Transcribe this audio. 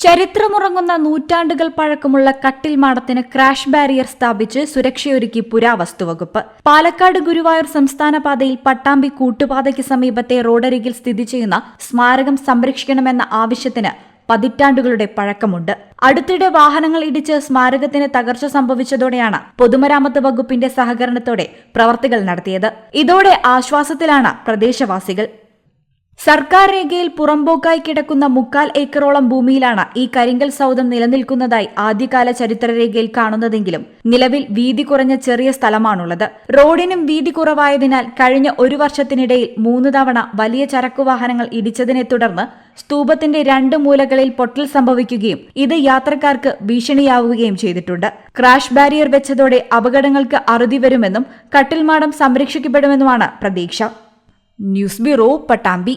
ചരിത്രമുറങ്ങുന്ന നൂറ്റാണ്ടുകൾ പഴക്കമുള്ള കട്ടിൽ മാടത്തിന് ക്രാഷ് ബാരിയർ സ്ഥാപിച്ച് സുരക്ഷയൊരുക്കി പുരാവസ്തു വകുപ്പ്. പാലക്കാട് ഗുരുവായൂർ സംസ്ഥാന പാതയിൽ പട്ടാമ്പി കൂട്ടുപാതയ്ക്ക് സമീപത്തെ റോഡരികിൽ സ്ഥിതി ചെയ്യുന്ന സ്മാരകം സംരക്ഷിക്കണമെന്ന ആവശ്യത്തിന് പതിറ്റാണ്ടുകളുടെ പഴക്കമുണ്ട്. അടുത്തിടെ വാഹനങ്ങൾ ഇടിച്ച് സ്മാരകത്തിന് തകർച്ച സംഭവിച്ചതോടെയാണ് പൊതുമരാമത്ത് വകുപ്പിന്റെ സഹകരണത്തോടെ പ്രവർത്തികൾ നടത്തിയത്. ഇതോടെ ആശ്വാസത്തിലാണ് പ്രദേശവാസികൾ. സർക്കാർ രേഖയിൽ പുറമ്പോക്കായി കിടക്കുന്ന മുക്കാൽ ഏക്കറോളം ഭൂമിയിലാണ് ഈ കരിങ്കൽ സൗധം നിലനിൽക്കുന്നതായി ആദ്യകാല ചരിത്രരേഖയിൽ കാണുന്നതെങ്കിലും നിലവിൽ വീതി കുറഞ്ഞ ചെറിയ സ്ഥലമാണുള്ളത്. റോഡിനും വീതി കുറവായതിനാൽ കഴിഞ്ഞ ഒരു വർഷത്തിനിടയിൽ മൂന്ന് തവണ വലിയ ചരക്കു വാഹനങ്ങൾ ഇടിച്ചതിനെ തുടർന്ന് സ്തൂപത്തിന്റെ രണ്ട് മൂലകളിൽ പൊട്ടൽ സംഭവിക്കുകയും ഇത് യാത്രക്കാർക്ക് ഭീഷണിയാവുകയും ചെയ്തിട്ടുണ്ട്. ക്രാഷ് ബാരിയർ വെച്ചതോടെ അപകടങ്ങൾക്ക് അറുതി വരുമെന്നും കട്ടിൽമാടം സംരക്ഷിക്കപ്പെടുമെന്നുമാണ് പ്രതീക്ഷ. News bureau Pattambi.